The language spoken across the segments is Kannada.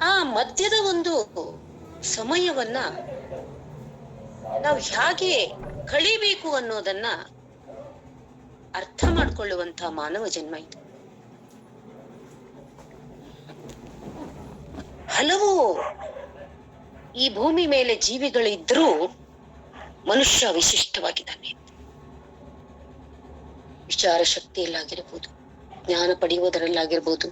ಆ ಮಧ್ಯದ ಒಂದು ಸಮಯವನ್ನ ನಾವು ಹೇಗೆ ಕಳಿಬೇಕು ಅನ್ನೋದನ್ನ ಅರ್ಥ ಮಾಡ್ಕೊಳ್ಳುವಂತ ಮಾನವ ಜನ್ಮ ಇದು. ಹಲವು ಈ ಭೂಮಿ ಮೇಲೆ ಜೀವಿಗಳಿದ್ರೂ ಮನುಷ್ಯ ವಿಶಿಷ್ಟವಾಗಿದ್ದಾನೆ. ವಿಚಾರ ಶಕ್ತಿಯಲ್ಲಾಗಿರ್ಬೋದು ಜ್ಞಾನ ಪಡೆಯುವುದರಲ್ಲಾಗಿರ್ಬೋದು.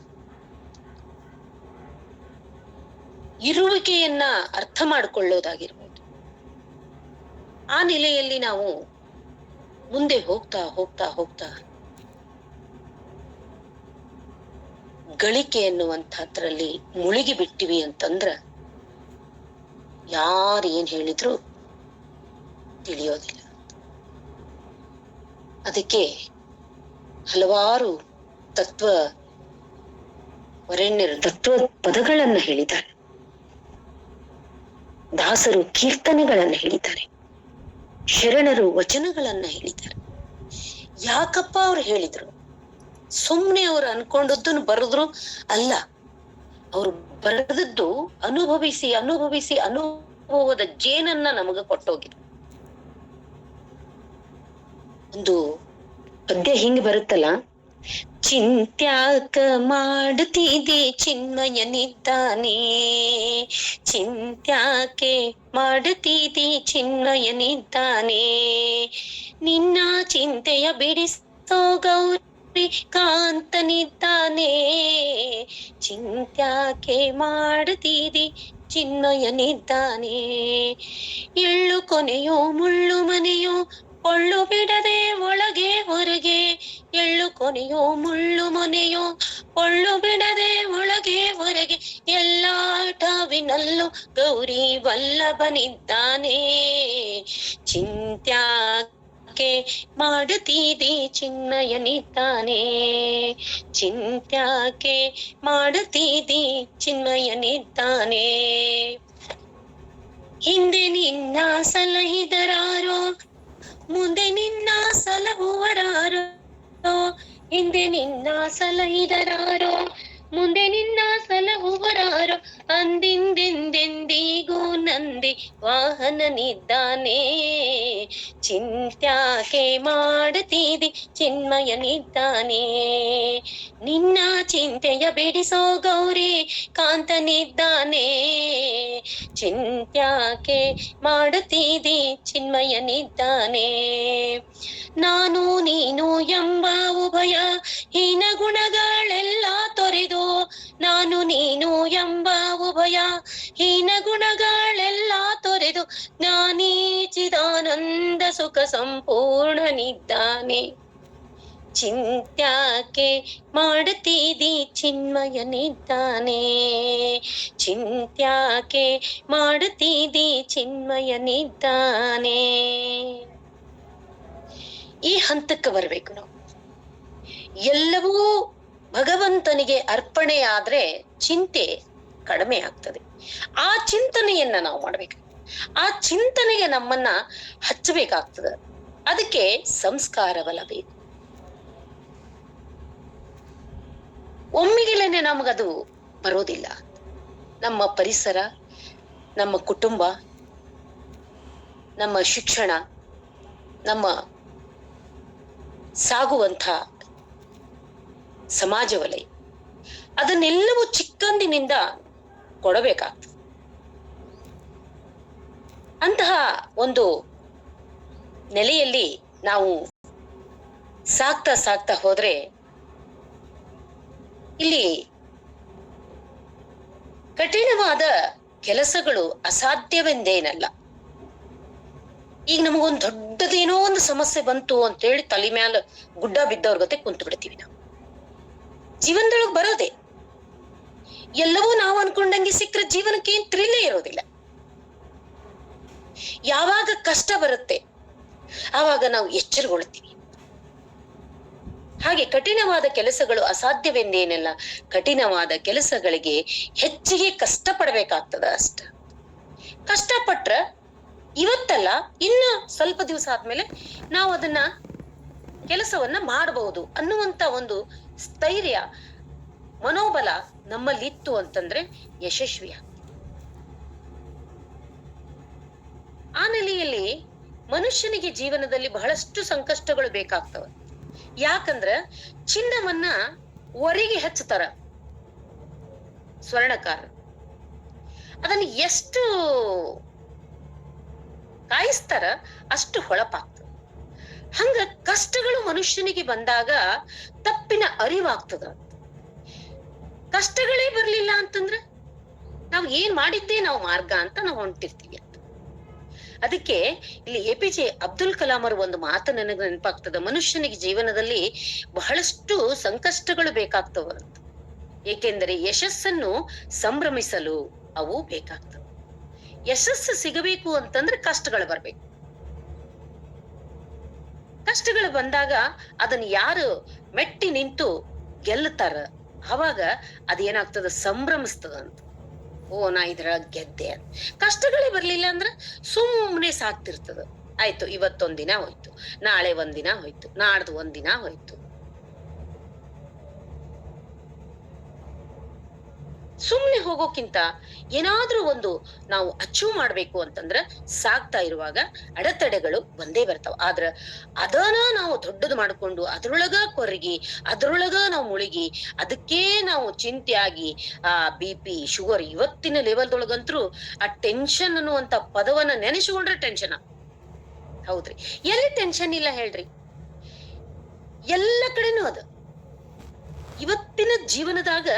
ಇರುವಿಕೆಯನ್ನ ಅರ್ಥ ಮಾಡಿಕೊಳ್ಳೋದಾಗಿರ್ಬೋದು. ಆ ನೆಲೆಯಲ್ಲಿ ನಾವು ಮುಂದೆ ಹೋಗ್ತಾ ಹೋಗ್ತಾ ಹೋಗ್ತಾ ಗಳಿಕೆ ಎನ್ನುವಂಥದ್ರಲ್ಲಿ ಮುಳುಗಿ ಬಿಟ್ಟಿವಿ ಅಂತಂದ್ರ ಯಾರು ಏನ್ ಹೇಳಿದ್ರು ತಿಳಿಯೋದಿಲ್ಲ. ಅದಕ್ಕೆ ಹಲವಾರು ತತ್ವ ವರೆಣ್ಯರ ತತ್ವ ಪದಗಳನ್ನ ಹೇಳಿದ್ದಾರೆ. ದಾಸರು ಕೀರ್ತನೆಗಳನ್ನ ಹೇಳಿದ್ದಾರೆ. ಶರಣರು ವಚನಗಳನ್ನ ಹೇಳಿದ್ದಾರೆ. ಯಾಕಪ್ಪ ಅವ್ರು ಹೇಳಿದ್ರು? ಸುಮ್ನೆ ಅವ್ರು ಅನ್ಕೊಂಡದ್ದನ್ನು ಬರೆದ್ರು ಅಲ್ಲ. ಅವ್ರು ಬರೆದದ್ದು ಅನುಭವಿಸಿ ಅನುಭವಿಸಿ, ಅನುಭವದ ಜೇನನ್ನ ನಮಗ ಕೊಟ್ಟೋಗಿದ್ರು ಒಂದು ಪದ್ಯ ಹಿಂಗ್ ಬರುತ್ತಲ್ಲ? ಚಿಂತ್ಯಾಕ ಮಾಡುತ್ತಿದೆ ಚಿನ್ಮಯನಿದ್ದಾನೆ. ಚಿಂತ್ಯಾಕೆ ಮಾಡುತ್ತಿದೆ ಚಿನ್ಮಯನಿದ್ದಾನೆ. ನಿನ್ನ ಚಿಂತೆಯ ಬಿಡಿಸೋ ಗೌರಿ ಕಾಂತನಿದ್ದಾನೆ. ಚಿಂತ್ಯಾಕೆ ಮಾಡುತ್ತಿದೆ ಚಿನ್ಮಯನಿದ್ದಾನೆ. ಎಳ್ಳು ಕೊನೆಯೋ ಮುಳ್ಳು ಮನೆಯೋ ಕೊಳ್ಳು ಬಿಡದೆ ಒಳಗೆ ಹೊರಗೆ, ಎಳ್ಳು ಕೊನೆಯೋ ಮುಳ್ಳು ಮನೆಯೋ. ಕೊಳ್ಳು ಬಿಡದೆ ಒಳಗೆ ಹೊರಗೆ ಎಲ್ಲಾಟವಿನಲ್ಲೂ ಗೌರಿ ವಲ್ಲಭನಿದ್ದಾನೆ. ಚಿಂತ್ಯಾಕೆ ಮಾಡುತ್ತೀದಿ ಚಿನ್ಮಯನಿದ್ದಾನೆ. ಚಿಂತ್ಯಾಕೆ ಮಾಡುತ್ತೀದಿ ಚಿನ್ಮಯನಿದ್ದಾನೆ. ಹಿಂದೆ ನಿನ್ನ ಸಲಹಿದರಾರೋ ಮುಂದೆ ನಿನ್ನ ಸಲಹುವರಾರೋ ಹಿಂದೆ ನಿನ್ನ ಸಲಹಿದರಾರೋ ಮುಂದೆ ನಿನ್ನ ಸಲಹುವರಾರು ಅಂದಿಂದೆಂದೆಂದಿಗೂ ನಂದಿ ವಾಹನನಿದ್ದಾನೆ. ಚಿಂತ್ಯಾಕೆ ಮಾಡುತ್ತೀದಿ ಚಿನ್ಮಯನಿದ್ದಾನೆ. ನಿನ್ನ ಚಿಂತೆಯ ಬಿಡಿಸೋ ಗೌರಿ ಕಾಂತನಿದ್ದಾನೆ. ಚಿಂತ್ಯಾಕೆ ಮಾಡುತ್ತೀದಿ ಚಿನ್ಮಯನಿದ್ದಾನೆ. ನಾನು ನೀನು ಎಂಬ ಉಭಯ ಹೀನ ಗುಣಗಳೆಲ್ಲ ತೊರೆದು, ನಾನು ನೀನು ಎಂಬ ಉಭಯ ಹೀನ ಗುಣಗಳೆಲ್ಲ ತೊರೆದು ಜ್ಞಾನಿ ಚಿದಾನಂದ ಸುಖ ಸಂಪೂರ್ಣನಿದ್ದಾನೆ. ಚಿಂತ್ಯಾಕೆ ಮಾಡುತ್ತೀದಿ ಚಿನ್ಮಯನಿದ್ದಾನೆ. ಚಿಂತ್ಯಾಕೆ ಮಾಡುತ್ತೀದಿ ಚಿನ್ಮಯನಿದ್ದಾನೆ. ಈ ಹಂತಕ್ಕೆ ಬರ್ಬೇಕು ನಾವು. ಎಲ್ಲವೂ ಭಗವಂತನಿಗೆ ಅರ್ಪಣೆ ಆದ್ರೆ ಚಿಂತೆ ಕಡಿಮೆ ಆಗ್ತದೆ. ಆ ಚಿಂತನೆಯನ್ನ ನಾವು ಮಾಡ್ಬೇಕು. ಆ ಚಿಂತನೆಗೆ ನಮ್ಮನ್ನ ಹಚ್ಚಬೇಕಾಗ್ತದ. ಅದಕ್ಕೆ ಸಂಸ್ಕಾರ ಬಲ ಬೇಕು. ಒಮ್ಮಿಗೆಲೇನೆ ನಮಗದು ಬರೋದಿಲ್ಲ. ನಮ್ಮ ಪರಿಸರ, ನಮ್ಮ ಕುಟುಂಬ, ನಮ್ಮ ಶಿಕ್ಷಣ, ನಮ್ಮ ಸಾಗುವಂಥ ಸಮಾಜ ವಲಯ ಅದನ್ನೆಲ್ಲವೂ ಚಿಕ್ಕಂದಿನಿಂದ ಕೊಡಬೇಕಾಗ್ತದೆ. ಅಂತಹ ಒಂದು ನೆಲೆಯಲ್ಲಿ ನಾವು ಸಾಕ್ತಾ ಸಾಕ್ತಾ ಹೋದ್ರೆ ಇಲ್ಲಿ ಕಠಿಣವಾದ ಕೆಲಸಗಳು ಅಸಾಧ್ಯವೆಂದೇನಲ್ಲ. ಈಗ ನಮಗೊಂದು ದೊಡ್ಡದೇನೋ ಒಂದು ಸಮಸ್ಯೆ ಬಂತು ಅಂತೇಳಿ ತಲೆ ಮ್ಯಾಲ ಗುಡ್ಡ ಬಿದ್ದವ್ರ ಗತೆ ಕುಂತು ಬಿಡ್ತೀವಿ ನಾವು. ಜೀವನದೊಳಗೆ ಬರೋದೆ. ಎಲ್ಲವೂ ನಾವು ಅನ್ಕೊಂಡಂಗೆ ಸಿಕ್ಕರೆ ಜೀವನಕ್ಕೆ ಏನ್ ತ್ರಿಲೇ ಇರೋದಿಲ್ಲ. ಯಾವಾಗ ಕಷ್ಟ ಬರುತ್ತೆ, ಆವಾಗ ನಾವು ಎಚ್ಚರಗೊಳ್ತೀವಿ. ಹಾಗೆ ಕಠಿಣವಾದ ಕೆಲಸಗಳು ಅಸಾಧ್ಯವೆಂದೇನೆಲ್ಲ ಕಠಿಣವಾದ ಕೆಲಸಗಳಿಗೆ ಹೆಚ್ಚಿಗೆ ಕಷ್ಟ ಪಡಬೇಕಾಗ್ತದ ಅಷ್ಟ. ಕಷ್ಟಪಟ್ರ ಇವತ್ತಲ್ಲ, ಇನ್ನು ಸ್ವಲ್ಪ ದಿವಸ ಆದ್ಮೇಲೆ ನಾವು ಅದನ್ನ ಕೆಲಸವನ್ನ ಮಾಡಬಹುದು ಅನ್ನುವಂತ ಒಂದು ಸ್ಥೈರ್ಯ, ಮನೋಬಲ ನಮ್ಮಲ್ಲಿತ್ತು ಅಂತಂದ್ರೆ ಯಶಸ್ವಿಯ. ಆ ನೆಲೆಯಲ್ಲಿ ಮನುಷ್ಯನಿಗೆ ಜೀವನದಲ್ಲಿ ಬಹಳಷ್ಟು ಸಂಕಷ್ಟಗಳು ಬೇಕಾಗ್ತವೆ ಯಾಕಂದ್ರ ಚಿನ್ನವನ್ನ ಒರಿಗೆ ಹಚ್ಚತಾರ ಸ್ವರ್ಣಕಾರ ಅದನ್ನ ಎಷ್ಟು ಕಾಯಿಸ್ತಾರ ಅಷ್ಟು ಹೊಳಪಾಗ್ತದೆ ಹಂಗ ಕಷ್ಟಗಳು ಮನುಷ್ಯನಿಗೆ ಬಂದಾಗ ತಪ್ಪಿನ ಅರಿವಾಗ್ತದ. ಕಷ್ಟಗಳೇ ಬರ್ಲಿಲ್ಲ ಅಂತಂದ್ರ ನಾವು ಏನ್ ಮಾಡಿದ್ದೇ ನಾವು ಮಾರ್ಗ ಅಂತ ನಾವು ಹೊಂಟಿರ್ತೀವಿ ಅಂತ. ಅದಕ್ಕೆ ಇಲ್ಲಿ A P J Abdul Kalam ಅವರು ಒಂದು ಮಾತು ನನಗೆ ನೆನಪಾಗ್ತದ. ಮನುಷ್ಯನಿಗೆ ಜೀವನದಲ್ಲಿ ಬಹಳಷ್ಟು ಸಂಕಷ್ಟಗಳು ಬೇಕಾಗ್ತವಂತ ಏಕೆಂದರೆ ಯಶಸ್ಸನ್ನು ಸಂಭ್ರಮಿಸಲು ಅವು ಬೇಕಾಗ್ತವೆ. ಯಶಸ್ಸು ಸಿಗಬೇಕು ಅಂತಂದ್ರೆ ಕಷ್ಟಗಳು ಬರ್ಬೇಕು. ಕಷ್ಟಗಳು ಬಂದಾಗ ಅದನ್ನ ಯಾರು ಮೆಟ್ಟಿ ನಿಂತು ಗೆಲ್ಲುತ್ತಾರ? ಅವಾಗ ಅದೇನಾಗ್ತದ ಸಂಭ್ರಮಿಸ್ತದ ಅಂತ. ಓ, ನಾ ಇದ್ರ ಗೆದ್ದೆ ಅಂತ. ಕಷ್ಟಗಳೇ ಬರ್ಲಿಲ್ಲ ಅಂದ್ರ ಸುಮ್ಮನೆ ಸಾಕ್ತಿರ್ತದ. ಆಯ್ತು, ಇವತ್ತೊಂದಿನ ಹೋಯ್ತು. ನಾಳೆ ಒಂದಿನ ಹೋಯ್ತು. ನಾಡ್ದು ಒಂದಿನ ಹೋಯ್ತು. ಸುಮ್ನೆ ಹೋಗೋಕ್ಕಿಂತ ಏನಾದ್ರೂ ಒಂದು ನಾವು ಅಚೀವ್ ಮಾಡ್ಬೇಕು ಅಂತಂದ್ರ ಸಾಗ್ತಾ ಇರುವಾಗ ಅಡೆತಡೆಗಳು ಬಂದೇ ಬರ್ತಾವ. ಆದ್ರ ಅದನ್ನ ನಾವು ದೊಡ್ಡದು ಮಾಡ್ಕೊಂಡು ಅದ್ರೊಳಗ ಕೊರಗಿ, ಅದ್ರೊಳಗ ನಾವು ಮುಳುಗಿ, ಅದಕ್ಕೆ ನಾವು ಚಿಂತೆ ಆಗಿ ಆ ಬಿ ಪಿ ಶುಗರ್ ಇವತ್ತಿನ ಲೆವೆಲ್ದೊಳಗಂತರೂ ಆ ಟೆನ್ಷನ್ ಅನ್ನುವಂತ ಪದವನ್ನ ನೆನೆಸಿಕೊಂಡ್ರೆ ಟೆನ್ಷನ್ ಹೌದ್ರಿ. ಎಲ್ಲಿ ಟೆನ್ಷನ್ ಇಲ್ಲ ಹೇಳ್ರಿ. ಎಲ್ಲ ಕಡೆನೂ ಅದ. ಇವತ್ತಿನ ಜೀವನದಾಗ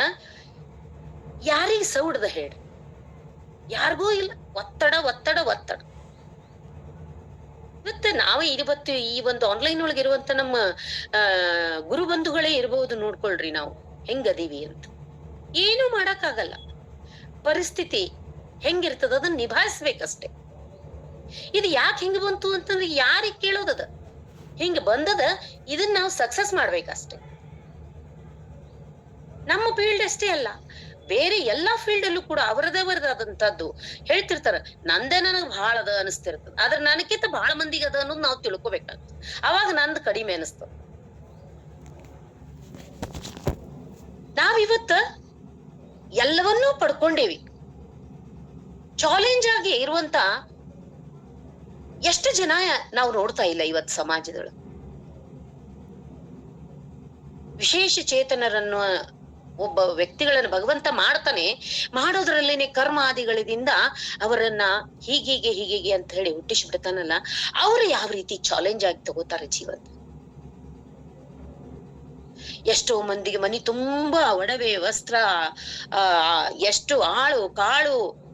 ಯಾರಿಗೆ ಸೌಡ್ದ ಹೇಳಿ? ಯಾರಿಗೂ ಇಲ್ಲ. ಒತ್ತಡ ಒತ್ತಡ ಒತ್ತಡ. ಇವತ್ತು ನಾವೇ ಇವತ್ತು ಈ ಒಂದು ಆನ್ಲೈನ್ ಒಳಗೆ ಇರುವಂತ ನಮ್ಮ ಗುರು ಬಂಧುಗಳೇ ಇರಬಹುದು ನೋಡ್ಕೊಳ್ರಿ ನಾವು. ಹೆಂಗದೀವಿ ಅಂತ. ಏನು ಮಾಡಕ್ಕಾಗಲ್ಲ. ಪರಿಸ್ಥಿತಿ ಹೆಂಗಿರ್ತದ ಅದನ್ನ ನಿಭಾಯಿಸ್ಬೇಕಷ್ಟೆ. ಇದು ಯಾಕೆ ಹಿಂಗ ಬಂತು ಅಂತಂದ್ರೆ ಯಾರಿಗೆ ಕೇಳೋದದ ಹಿಂಗ ಬಂದದ ಇದನ್ನ ನಾವು ಸಕ್ಸಸ್ ಮಾಡ್ಬೇಕಷ್ಟೆ. ನಮ್ಮ ಫೀಲ್ಡ್ ಅಷ್ಟೇ ಅಲ್ಲ. ಬೇರೆ ಎಲ್ಲಾ ಫೀಲ್ಡ್ ಅಲ್ಲೂ ಕೂಡ ಅವರದವರದಾದಂತದ್ದು ಹೇಳ್ತಿರ್ತಾರ. ನಂದೇ ನನಗ್ ಬಹಳ ಅದ ಅನಿಸ್ತಿರ್ತದ ಆದ್ರೆ ನನಗಿಂತ ಬಹಳ ಮಂದಿಗೆ ಅದ ಅನ್ನೋದು ನಾವು ತಿಳ್ಕೊಬೇಕಾಗ್ತದೆ. ಅವಾಗ ನಂದ್ ಕಡಿಮೆ ಅನಿಸ್ತದ ನಾವಿವತ್ತ ಎಲ್ಲವನ್ನೂ ಪಡ್ಕೊಂಡೇವಿ. ಚಾಲೆಂಜ್ ಆಗಿ ಇರುವಂತ ಎಷ್ಟು ಜನ ನಾವು ನೋಡ್ತಾ ಇಲ್ಲ ಇವತ್ ಸಮಾಜದೊಳಗೆ. ವಿಶೇಷ ಚೇತನರನ್ನು ಒಬ್ಬ ವ್ಯಕ್ತಿಗಳನ್ನ ಭಗವಂತ ಮಾಡ್ತಾನೆ ಮಾಡೋದ್ರಲ್ಲೇನೆ ಕರ್ಮ ಆದಿಗಳಿಂದ ಅವರನ್ನ ಹೀಗೀಗೆ ಹೀಗೀಗೆ ಅಂತ ಹೇಳಿ ಹುಟ್ಟಿಸ್ಬಿಡ್ತಾನಲ್ಲ, ಅವರು ಯಾವ ರೀತಿ ಚಾಲೆಂಜ್ ಆಗಿ ತಗೋತಾರೆ ಜೀವನ? ಎಷ್ಟೋ ಮಂದಿಗೆ ಮನಿ ತುಂಬಾ ಒಡವೆ, ವಸ್ತ್ರ, ಆ, ಎಷ್ಟು ಆಳು, ಕಾಳು,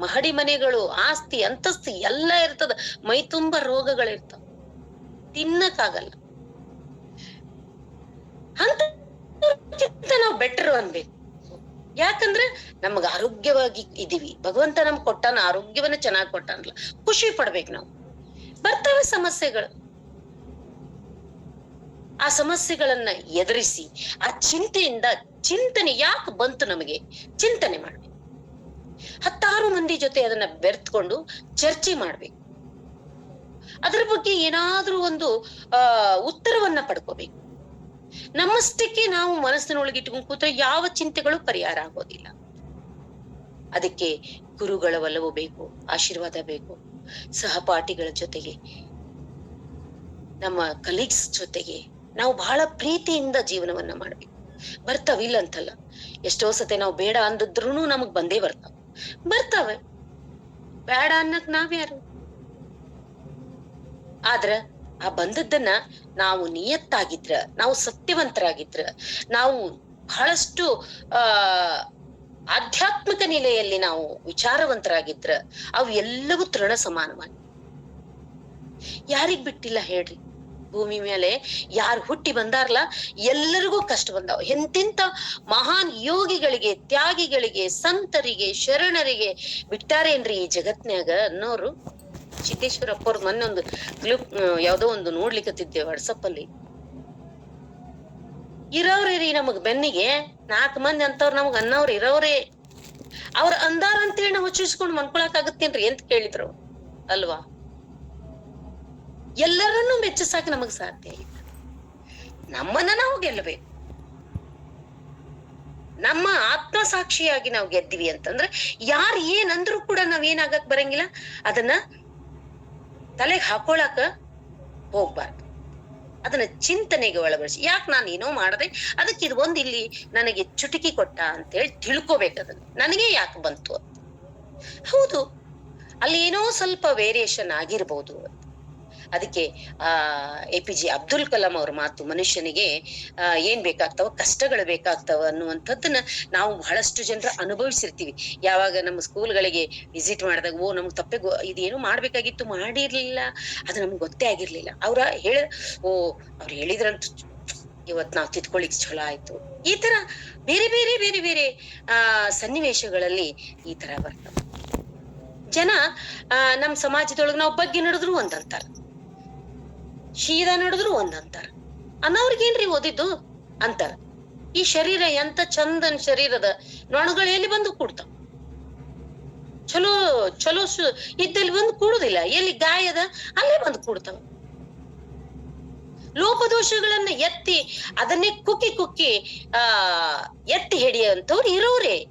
ಮಹಡಿ ಮನೆಗಳು, ಆಸ್ತಿ, ಅಂತಸ್ತಿ ಎಲ್ಲ ಇರ್ತದ. ಮೈ ತುಂಬಾ ರೋಗಗಳಿರ್ತಾವ. ತಿನ್ನಕ್ಕಾಗಲ್ಲ. ಅಂತ ನಾವು ಬೆಟರ್ ಅನ್ಬೇಕು. ಯಾಕಂದ್ರೆ ನಮಗ ಆರೋಗ್ಯವಾಗಿ ಇದೀವಿ. ಭಗವಂತ ನಮ್ಗ್ ಕೊಟ್ಟಾನ, ಆರೋಗ್ಯವನ್ನ ಚೆನ್ನಾಗಿ ಕೊಟ್ಟಾನಲ್ಲ. ಖುಷಿ ಪಡ್ಬೇಕು ನಾವು. ಬರ್ತವೆ ಸಮಸ್ಯೆಗಳು. ಆ ಸಮಸ್ಯೆಗಳನ್ನ ಎದುರಿಸಿ, ಆ ಚಿಂತೆಯಿಂದ ಚಿಂತನೆ ಯಾಕೆ ಬಂತು ನಮಗೆ? ಚಿಂತನೆ ಮಾಡ್ಬೇಕು. ಹತ್ತಾರು ಮಂದಿ ಜೊತೆ ಅದನ್ನ ಬೆರ್ತ್ಕೊಂಡು ಚರ್ಚೆ ಮಾಡ್ಬೇಕು. ಅದ್ರ ಬಗ್ಗೆ ಏನಾದ್ರೂ ಒಂದು, ಆ, ಉತ್ತರವನ್ನ ಪಡ್ಕೋಬೇಕು. ನಮ್ಮಷ್ಟಕ್ಕೆ ನಾವು ಮನಸ್ಸಿನೊಳಗೆ ಇಟ್ಕೊಂಡು ಕೂತ್ರೆ ಯಾವ ಚಿಂತೆಗಳು ಪರಿಹಾರ ಆಗೋದಿಲ್ಲ. ಅದಕ್ಕೆ ಗುರುಗಳ ಒಲವು ಬೇಕು, ಆಶೀರ್ವಾದ ಬೇಕು, ಸಹಪಾಠಿಗಳ ಜೊತೆಗೆ, ನಮ್ಮ ಕಲೀಗ್ಸ್ ಜೊತೆಗೆ ನಾವು ಬಹಳ ಪ್ರೀತಿಯಿಂದ ಜೀವನವನ್ನ ಮಾಡ್ಬೇಕು. ಬರ್ತಾವಿಲ್ಲ ಅಂತಲ್ಲ ಎಷ್ಟೋ ಸತೆ ನಾವು ಬೇಡ ಅಂದಿದ್ರು ನಮಗ್ ಬಂದೇ ಬರ್ತಾವ. ಬರ್ತಾವೆ. ಬೇಡ ಅನ್ನಕ್ ನಾವ್ಯಾರು? ಆದ್ರ ಆ ಬಂದದ್ದನ್ನ ನಾವು ನಿಯತ್ತಾಗಿದ್ರ, ನಾವು ಸತ್ಯವಂತರಾಗಿದ್ರ, ನಾವು ಬಹಳಷ್ಟು, ಆ, ಆಧ್ಯಾತ್ಮಿಕ ನೆಲೆಯಲ್ಲಿ ನಾವು ವಿಚಾರವಂತರಾಗಿದ್ರ, ಅವು ಎಲ್ಲವೂ ತೃಣ ಸಮಾನವಾಗಿ. ಯಾರಿಗ್ ಬಿಟ್ಟಿಲ್ಲ ಹೇಳ್ರಿ? ಭೂಮಿ ಮೇಲೆ ಯಾರು ಹುಟ್ಟಿ ಬಂದಾರಲ್ಲ ಎಲ್ಲರಿಗೂ ಕಷ್ಟ ಬಂದಾವ. ಎಂತೆಂತ ಮಹಾನ್ ಯೋಗಿಗಳಿಗೆ, ತ್ಯಾಗಿಗಳಿಗೆ, ಸಂತರಿಗೆ, ಶರಣರಿಗೆ ಬಿಟ್ಟಾರೇನ್ರಿ ಈ ಜಗತ್ನ್ಯಾಗ ಅನ್ನೋರು? ಸಿದ್ದೇಶ್ವರಪ್ಪ ಅವ್ರ ಮೊನ್ನೆ ಒಂದು ಕ್ಲಿಪ್ ಯಾವ್ದೋ ಒಂದು ನೋಡ್ಲಿಕ್ಕೆ ವಾಟ್ಸಪ್ ಅಲ್ಲಿ. ಇರೋರೇ ರೀ ನಮಗ್ ಬೆನ್ನಿಗೆ ನಾಲ್ಕ್ ಮಂದಿ ಅಂತವ್ರ ನಮಗ್ ಅನ್ನವ್ರ ಇರೋರೇ ಅವ್ರ ಅಂದಾರ ಅಂತೇಳಿ ನಾವು ಹುಚ್ಚಿಸ್ಕೊಂಡು ಮನ್ಕೊಳಕ್ ಆಗತ್ತೇನ್ರಿ ಅಂತ ಕೇಳಿದ್ರು ಅಲ್ವಾ? ಎಲ್ಲರನ್ನೂ ಮೆಚ್ಚಿಸಾಕ ನಮಗ್ ಸಾಧ್ಯ ಇಲ್ಲ. ನಮ್ಮನ್ನ ನಾವು ಗೆಲ್ಲಬೇಕು ನಮ್ಮ ಆತ್ಮಸಾಕ್ಷಿಯಾಗಿ ನಾವು ಗೆದ್ದಿವಿ ಅಂತಂದ್ರೆ ಯಾರು ಏನಂದ್ರೂ ಕೂಡ ನಾವ್ ಏನಾಗಕ್ ಬರಂಗಿಲ್ಲ. ಅದನ್ನ ತಲೆಗೆ ಹಾಕೊಳಕ ಹೋಗ್ಬಾರ್ದು. ಅದನ್ನ ಚಿಂತನೆಗೆ ಒಳಪಡಿಸಿ ಯಾಕೆ ನಾನು ಏನೋ ಮಾಡದೆ? ಅದಕ್ಕೆ ಇದು ಒಂದು ಇಲ್ಲಿ ನನಗೆ ಚುಟುಕಿ ಕೊಟ್ಟ ಅಂತೇಳಿ ತಿಳ್ಕೊಬೇಕು ಅದನ್ನ. ನನಗೆ ಯಾಕೆ ಬಂತು ಹೌದು. ಅಲ್ಲಿ ಏನೋ ಸ್ವಲ್ಪ ವೇರಿಯೇಷನ್ ಆಗಿರ್ಬೋದು. ಅಂತ. ಅದಕ್ಕೆ, ಆ A P J Abdul Kalam ಅವ್ರ ಮಾತು ಮನುಷ್ಯನಿಗೆ ಏನ್ ಬೇಕಾಗ್ತಾವ, ಕಷ್ಟಗಳು ಬೇಕಾಗ್ತಾವ ಅನ್ನುವಂಥದ್ದನ್ನ ನಾವು ಬಹಳಷ್ಟು ಜನರ ಅನುಭವಿಸಿರ್ತೀವಿ. ಯಾವಾಗ ನಮ್ಮ ಸ್ಕೂಲ್ಗಳಿಗೆ ವಿಸಿಟ್ ಮಾಡಿದಾಗ, ಓ, ನಮ್ಗೆ ತಪ್ಪೆ ಇದೇನು ಮಾಡ್ಬೇಕಾಗಿತ್ತು, ಮಾಡಿರ್ಲಿಲ್ಲ, ಅದು ನಮ್ಗೆ ಗೊತ್ತೇ ಆಗಿರ್ಲಿಲ್ಲ. ಅವ್ರ ಹೇಳ, ಓ, ಅವ್ರು ಹೇಳಿದ್ರಂತ ಇವತ್ ನಾವ್ ತಿದ್ಕೊಳ್ಳಿಕ್ ಚಲೋ ಆಯ್ತು. ಈ ತರ ಬೇರೆ ಬೇರೆ ಬೇರೆ ಬೇರೆ, ಆ, ಸನ್ನಿವೇಶಗಳಲ್ಲಿ ಈ ತರ ಬರ್ತವೆ. ಜನ, ಆ, ನಮ್ ಸಮಾಜದೊಳಗ ನಾವು ಬಗ್ಗೆ ನಡೆದ್ರು ಅಂತಾರ ಶೀದಾ ನಡೆದ್ರು ಒಂದ್ ಅಂತಾರ. ಏನ್ರಿ ಓದಿದ್ದು? ಅಂತಾರ. ಈ ಶರೀರ ಎಂತ ಚಂದನ್ ಶರೀರದ ನೊಣಗಳು ಎಲ್ಲಿ ಬಂದು ಕೂಡ್ತಾವ? ಚಲೋ ಚಲೋ ಇದ್ದಲ್ಲಿ ಬಂದು ಕೂಡುದಿಲ್ಲ. ಎಲ್ಲಿ ಗಾಯದ, ಅಲ್ಲೇ ಬಂದು ಕೂಡ್ತಾವ. ಲೋಪದೋಷಗಳನ್ನ ಎತ್ತಿ, ಅದನ್ನೇ ಕುಕ್ಕಿ ಕುಕ್ಕಿ, ಆ, ಎತ್ತಿ ಹಿಡಿಯುವಂತವ್ರು ಇರೋರೇ.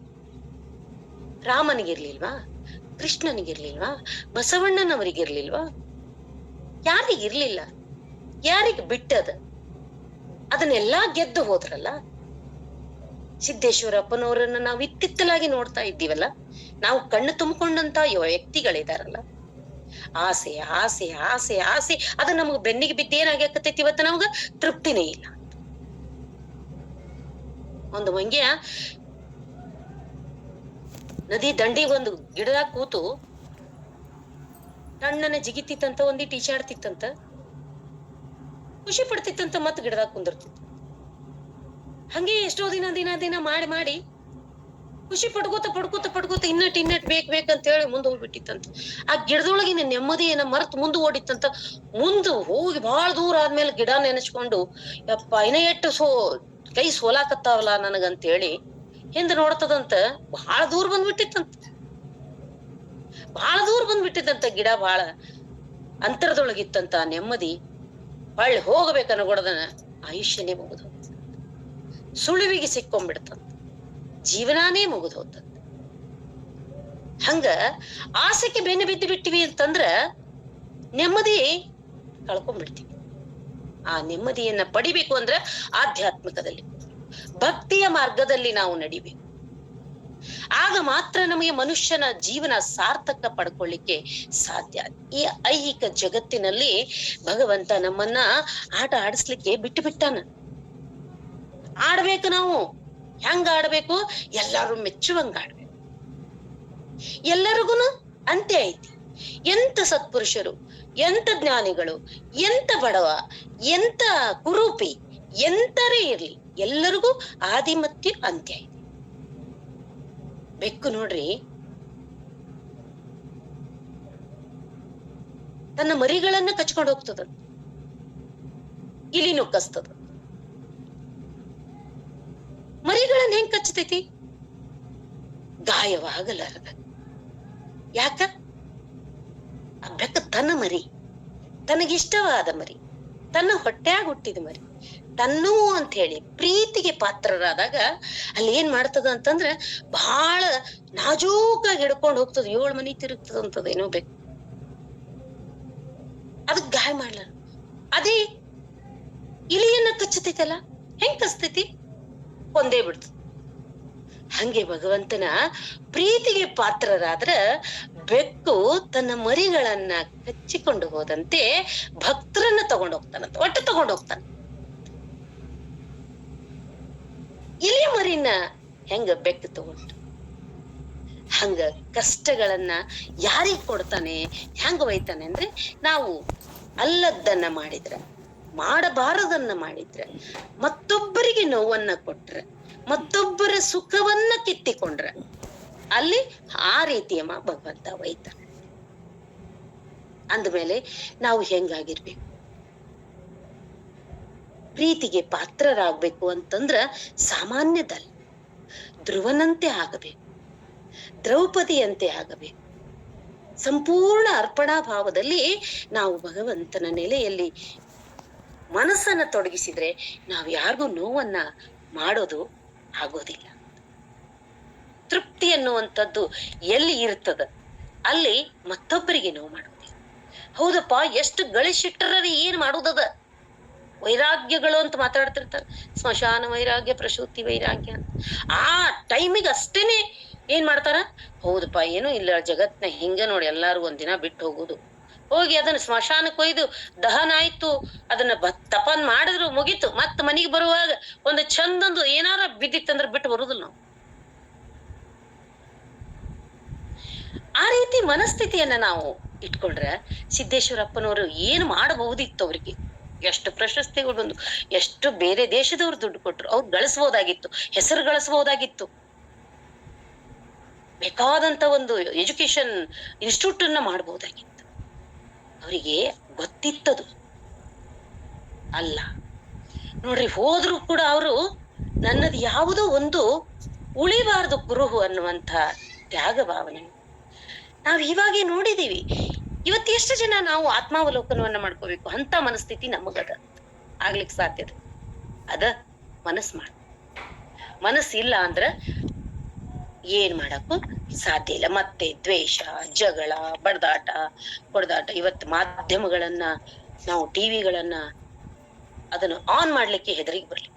ರಾಮನಿಗಿರ್ಲಿಲ್ವಾ? ಕೃಷ್ಣನಿಗಿರ್ಲಿಲ್ವಾ? ಬಸವಣ್ಣನವರಿಗಿರ್ಲಿಲ್ವಾ? ಯಾರಿಗಿರ್ಲಿಲ್ಲ? ಯಾರಿಗೆ ಬಿಟ್ಟದ ಅದನ್ನೆಲ್ಲಾ ಗೆದ್ದು ಹೋದ್ರಲ್ಲ? ಸಿದ್ದೇಶ್ವರಪ್ಪನವರನ್ನ ನಾವು ಇತ್ತಿತ್ತಲಾಗಿ ನೋಡ್ತಾ ಇದ್ದೀವಲ್ಲ? ನಾವು ಕಣ್ಣು ತುಂಬಿಕೊಂಡಂತ ವ್ಯಕ್ತಿಗಳಿದಾರಲ್ಲ? ಆಸೆ ಆಸೆ ಆಸೆ ಆಸೆ. ಅದು ನಮಗ್ ಬೆನ್ನಿಗೆ ಬಿದ್ದೇನಾಗ್ಯಾಕತೈತಿ ಇವತ್ತು ನಮಗ? ತೃಪ್ತಿನೇ ಇಲ್ಲ. ಒಂದು ಮಂಗ್ಯ, ನದಿ ದಂಡಿ ಒಂದು ಗಿಡದಾಗ ಕೂತು, ತಣ್ಣನೆ ಜಿಗಿತಿತ್ತಂತ ಒಂದಿಟ್ಟು ಟೀಚಾಡ್ತಿತ್ತಂತ ಖುಷಿ ಪಡ್ತಿತ್ತಂತ ಮತ್ ಗಿಡದಾಗ ಕುಂದಿರ್ತಿತ್ತು. ಹಂಗೆ ಎಷ್ಟೋ ದಿನ ದಿನ ದಿನ ಮಾಡಿ ಮಾಡಿ ಖುಷಿ ಪಡ್ಕೋತ ಪಡ್ಕೋತ ಪಡ್ಕೋತ ಇನ್ನಟ್ ಇನ್ನಟ್ ಬೇಕ್ ಬೇಕಂತ ಹೇಳಿ ಮುಂದೆ ಹೋಗ್ಬಿಟ್ಟಿತ್ತಂತ. ಆ ಗಿಡದೊಳಗಿನ ನೆಮ್ಮದಿಯನ್ನ ಮರ್ತ್ ಮುಂದೆ ಓಡಿತ್ತಂತ. ಮುಂದೆ ಹೋಗಿ ಬಹಳ ದೂರ ಆದ್ಮೇಲೆ ಗಿಡ ನೆನೆಸ್ಕೊಂಡು, ಯಪ್ಪ ಇನ್ನ ಎಟ್ಟು ಸೋ ಕೈ ಸೋಲಾಕತ್ತಾವಲ್ಲ ನನಗಂತೇಳಿ ಹಿಂದೆ ನೋಡ್ತದಂತ ಬಹಳ ದೂರ ಬಂದ್ಬಿಟ್ಟಿತ್ತಂತ. ಬಹಳ ದೂರ ಬಂದ್ಬಿಟ್ಟಿತ್ತಂತ ಗಿಡ ಬಹಳ ಅಂತರದೊಳಗಿತ್ತಂತ ನೆಮ್ಮದಿ. ಹೊಳ್ಳಿ ಹೋಗ್ಬೇಕನ್ನಗೊಡದನ ಆಯುಷ್ಯನೇ ಮುಗಿದು ಸುಳಿವಿಗೆ ಸಿಕ್ಕೊಂಡ್ಬಿಡ್ತಂತ ಜೀವನಾನೇ ಮುಗಿದು ಹೋತಂತ ಹಂಗ ಆಸೆಗೆ ಬೆನ್ನು ಬಿದ್ದು ಬಿಟ್ಟಿವಿ ಅಂತಂದ್ರ ನೆಮ್ಮದಿ ಕಳ್ಕೊಂಡ್ಬಿಡ್ತೀವಿ. ಆ ನೆಮ್ಮದಿಯನ್ನ ಪಡಿಬೇಕು ಅಂದ್ರ ಆಧ್ಯಾತ್ಮಿಕದಲ್ಲಿ. ಭಕ್ತಿಯ ಮಾರ್ಗದಲ್ಲಿ ನಾವು ನಡಿಬೇಕು. ಆಗ ಮಾತ್ರ ನಮಗೆ ಮನುಷ್ಯನ ಜೀವನ ಸಾರ್ಥಕ ಪಡ್ಕೊಳ್ಳಿಕ್ಕೆ ಸಾಧ್ಯ. ಈ ಐಹಿಕ ಜಗತ್ತಿನಲ್ಲಿ ಭಗವಂತ ನಮ್ಮನ್ನ ಆಟ ಆಡಿಸ್ಲಿಕ್ಕೆ ಬಿಟ್ಟು ಬಿಟ್ಟಾನ. ಆಡ್ಬೇಕು ನಾವು. ಹೆಂಗ ಆಡ್ಬೇಕು? ಎಲ್ಲಾರು ಮೆಚ್ಚುವಂಗ ಆಡ್ಬೇಕು. ಎಲ್ಲರಿಗೂನು ಅಂತ್ಯ ಐತಿ. ಎಂತ ಸತ್ಪುರುಷರು, ಎಂತ ಜ್ಞಾನಿಗಳು, ಎಂತ ಬಡವ, ಎಂತ ಕುರೂಪಿ, ಎಂತರೇ ಇರ್ಲಿ, ಎಲ್ಲರಿಗೂ ಆದಿಮತ್ಯ ಅಂತ್ಯ ಐತಿ. ಬೆಕ್ಕು ನೋಡ್ರಿ. ತನ್ನ ಮರಿಗಳನ್ನ ಕಚ್ಕೊಂಡು ಹೋಗ್ತದ. ಇಲಿ ನುಕ್ಕಸ್ತದ ಮರಿಗಳನ್ನ ಹೆಂಗ್ ಕಚ್ಚತೈತಿ? ಗಾಯವಾಗಲಾರದ. ಯಾಕ? ಆ ಬೆಕ್ಕ ತನ್ನ ಮರಿ. ತನಗಿಷ್ಟವಾದ ಮರಿ. ತನ್ನ ಹೊಟ್ಟ್ಯಾಗ ಹುಟ್ಟಿದ ಮರಿ. ತನ್ನೂ ಅಂತ ಹೇಳಿ ಪ್ರೀತಿಗೆ ಪಾತ್ರರಾದಾಗ ಅಲ್ಲಿ ಏನ್ ಮಾಡ್ತದ ಅಂತಂದ್ರ ಬಹಳ ನಾಜೂಕಾಗಿ ಹಿಡ್ಕೊಂಡು ಹೋಗ್ತದ. ಏಳು ಮನಿ ತಿರುಗ್ತದಂತದ ಏನೋ ಬೇಕು. ಅದಕ್ ಗಾಯ ಮಾಡ್ಲ. ಅದೇ ಇಲಿಯನ್ನ ಕಚ್ಚತೈತಲ್ಲ? ಹೆಂಗ್ ಕಚ್ತೈತಿ? ಒಂದೇ ಬಿಡ್ತದ. ಹಂಗೆ ಭಗವಂತನ ಪ್ರೀತಿಗೆ ಪಾತ್ರರಾದ್ರ ಬೆಕ್ಕು ತನ್ನ ಮರಿಗಳನ್ನ ಕಚ್ಚಿಕೊಂಡು ಹೋದಂತೆ ಭಕ್ತರನ್ನ ತಗೊಂಡೋಗ್ತಾನಂತ. ಒಟ್ಟು ತಗೊಂಡು ಇಲಿಯ ಮರಿನ ಹೆಂಗ ಬೆಕ್ಕ ತಗೊಂಡು ಹಂಗ ಕಷ್ಟಗಳನ್ನ ಯಾರಿಗ್ ಕೊಡ್ತಾನೆ, ಹೆಂಗ ಒಯ್ತಾನೆ ಅಂದ್ರೆ ನಾವು ಅಲ್ಲದ್ದನ್ನ ಮಾಡಿದ್ರ, ಮಾಡಬಾರದನ್ನ ಮಾಡಿದ್ರ, ಮತ್ತೊಬ್ಬರಿಗೆ ನೋವನ್ನ ಕೊಟ್ರ, ಮತ್ತೊಬ್ಬರ ಸುಖವನ್ನ ಕಿತ್ತಿಕೊಂಡ್ರ, ಅಲ್ಲಿ ಆ ರೀತಿಯಮ್ಮ ಭಗವಂತ ಒಯ್ತಾನೆ. ಅಂದಮೇಲೆ ನಾವು ಹೆಂಗಾಗಿರ್ಬೇಕು? ಪ್ರೀತಿಗೆ ಪಾತ್ರರಾಗಬೇಕು ಅಂತಂದ್ರ ಸಾಮಾನ್ಯದಲ್ಲ. ಧ್ರುವನಂತೆ ಆಗಬೇಕು, ದ್ರೌಪದಿಯಂತೆ ಆಗಬೇಕು. ಸಂಪೂರ್ಣ ಅರ್ಪಣಾ ಭಾವದಲ್ಲಿ ನಾವು ಭಗವಂತನ ನೆಲೆಯಲ್ಲಿ ಮನಸ್ಸನ್ನ ತೊಡಗಿಸಿದ್ರೆ ನಾವ್ ಯಾರಿಗೂ ನೋವನ್ನ ಮಾಡೋದು ಆಗೋದಿಲ್ಲ. ತೃಪ್ತಿ ಅನ್ನುವಂಥದ್ದು ಎಲ್ಲಿ ಇರ್ತದ? ಅಲ್ಲಿ ಮತ್ತೊಬ್ಬರಿಗೆ ನೋವು ಮಾಡೋದಿಲ್ಲ. ಹೌದಪ್ಪ, ಎಷ್ಟು ಗಳಿಸಿಟ್ಟರ ಏನ್ ಮಾಡುದದ? ವೈರಾಗ್ಯಗಳು ಅಂತ ಮಾತಾಡ್ತಿರ್ತಾರೆ. ಸ್ಮಶಾನ ವೈರಾಗ್ಯ ಪ್ರಸೂತಿ ವೈರಾಗ್ಯ ಅಂತ. ಆ ಟೈಮಿಗೆ ಅಷ್ಟೇನೆ ಏನ್ ಮಾಡ್ತಾರ? ಹೌದಪ್ಪ, ಏನು ಇಲ್ಲ, ಜಗತ್ನ ಹಿಂಗ ನೋಡಿ ಎಲ್ಲಾರು ಒಂದಿನ ಬಿಟ್ಟು ಹೋಗುದು. ಹೋಗಿ ಅದನ್ನ ಸ್ಮಶಾನಕ್ಕೆ ಒಯ್ದು ದಹನ ಆಯ್ತು, ಅದನ್ನ ತಪನ್ ಮಾಡಿದ್ರು, ಮುಗೀತು. ಮತ್ ಮನಿಗೆ ಬರುವಾಗ ಒಂದು ಚಂದೊಂದು ಏನಾರ ಬಿದ್ದಿತ್ತಂದ್ರ ಬಿಟ್ಟು ಬರುದಿಲ್ಲ ನಾವು. ಆ ರೀತಿ ಮನಸ್ಥಿತಿಯನ್ನ ನಾವು ಇಟ್ಕೊಂಡ್ರೆ ಸಿದ್ದೇಶ್ವರಪ್ಪನವರು ಏನು ಮಾಡಬಹುದಿತ್ತು ಅವ್ರಿಗೆ? ಎಷ್ಟು ಪ್ರಶಸ್ತಿಗಳು ಬಂದು, ಎಷ್ಟು ಬೇರೆ ದೇಶದವ್ರು ದುಡ್ಡು ಕೊಟ್ರು, ಅವ್ರು ಗಳಿಸ್ಬೋದಾಗಿತ್ತು, ಹೆಸರು ಗಳಿಸ್ಬೋದಾಗಿತ್ತು. ಬೇಕಾದಂತ ಒಂದು ಎಜುಕೇಶನ್ ಇನ್ಸ್ಟಿಟ್ಯೂಟ್ ಅನ್ನ ಮಾಡಬಹುದಾಗಿತ್ತು ಅವರಿಗೆ ಗೊತ್ತಿತ್ತದು. ಅಲ್ಲ, ನೋಡ್ರಿ, ಹೋದ್ರು ಕೂಡ ಅವರು ನನ್ನದು ಯಾವುದೋ ಒಂದು ಉಳಿಬಾರದು ಕುರುಹು ಅನ್ನುವಂತ ತ್ಯಾಗ ಭಾವನೆ. ನಾವ್ ಇವಾಗೆ ನೋಡಿದೀವಿ ಇವತ್ತು ಎಷ್ಟು ಜನ ನಾವು ಆತ್ಮಾವಲೋಕನವನ್ನ ಮಾಡ್ಕೋಬೇಕು? ಅಂತ ಮನಸ್ಥಿತಿ ನಮಗದ. ಆಗ್ಲಿಕ್ಕೆ ಸಾಧ್ಯದ ಅದ. ಮನಸ್ ಮಾಡ. ಮನಸ್ಸಿಲ್ಲ ಅಂದ್ರ ಏನ್ ಮಾಡಕ್ಕೂ ಸಾಧ್ಯ ಇಲ್ಲ. ಮತ್ತೆ ದ್ವೇಷ, ಜಗಳ, ಬಡದಾಟ, ಹೊಡೆದಾಟ ಇವತ್ತು ಮಾಧ್ಯಮಗಳನ್ನ, ನಾವು ಟಿವಿಗಳನ್ನ ಅದನ್ನು ಆನ್ ಮಾಡ್ಲಿಕ್ಕೆ ಹೆದರಿಗೆ ಬರ್ಲಿ.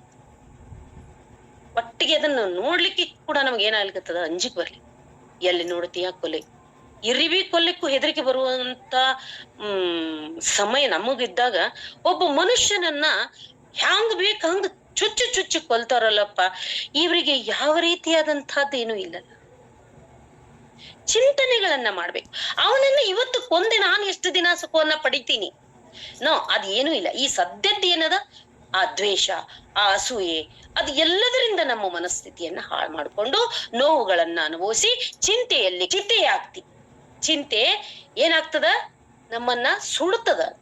ಒಟ್ಟಿಗೆ ಅದನ್ನ ನೋಡ್ಲಿಕ್ಕೆ ಕೂಡ ನಮ್ಗೆ ಏನಾಗ್ಲಿಕ್ಕತ್ತದ ಅಂಜಿಕ್ ಬರ್ಲಿ. ಎಲ್ಲಿ ನೋಡ್ತೀಯಾ? ಕೊಲೆ. ಇರಿವಿ ಕೊಲ್ಲಿಕ್ಕೂ ಹೆದರಿಕೆ ಬರುವಂತ, ಹ್ಮ್, ಸಮಯ ನಮಗಿದ್ದಾಗ ಒಬ್ಬ ಮನುಷ್ಯನನ್ನ ಹ್ಯಾಂಗ್ ಬೇಕ ಹಂಗ ಚುಚ್ಚು ಚುಚ್ಚು ಕೊಲ್ತಾರಲ್ಲಪ್ಪ. ಇವರಿಗೆ ಯಾವ ರೀತಿಯಾದಂತಹದ್ದೇನು ಇಲ್ಲ. ಚಿಂತನೆಗಳನ್ನ ಮಾಡ್ಬೇಕು. ಅವನನ್ನ ಇವತ್ತು ಕೊಂದೆ ನಾನು ಎಷ್ಟು ದಿನ ಸುಖವನ್ನ ಪಡಿತೀನಿ. ನೋ, ಅದ್ ಏನೂ ಇಲ್ಲ. ಈ ಸದ್ಯದ್ದು ಏನದ? ಆ ದ್ವೇಷ, ಆ ಅಸೂಯೆ, ಅದು ಎಲ್ಲದರಿಂದ ನಮ್ಮ ಮನಸ್ಥಿತಿಯನ್ನ ಹಾಳು ಮಾಡಿಕೊಂಡು ನೋವುಗಳನ್ನ ಅನುಭವಿಸಿ ಚಿಂತೆಯಲ್ಲಿ ಚಿಂತೆಯಾಗ್ತಿ ಚಿಂತೆ ಏನಾಗ್ತದ? ನಮ್ಮನ್ನ ಸುಡುತ್ತದ.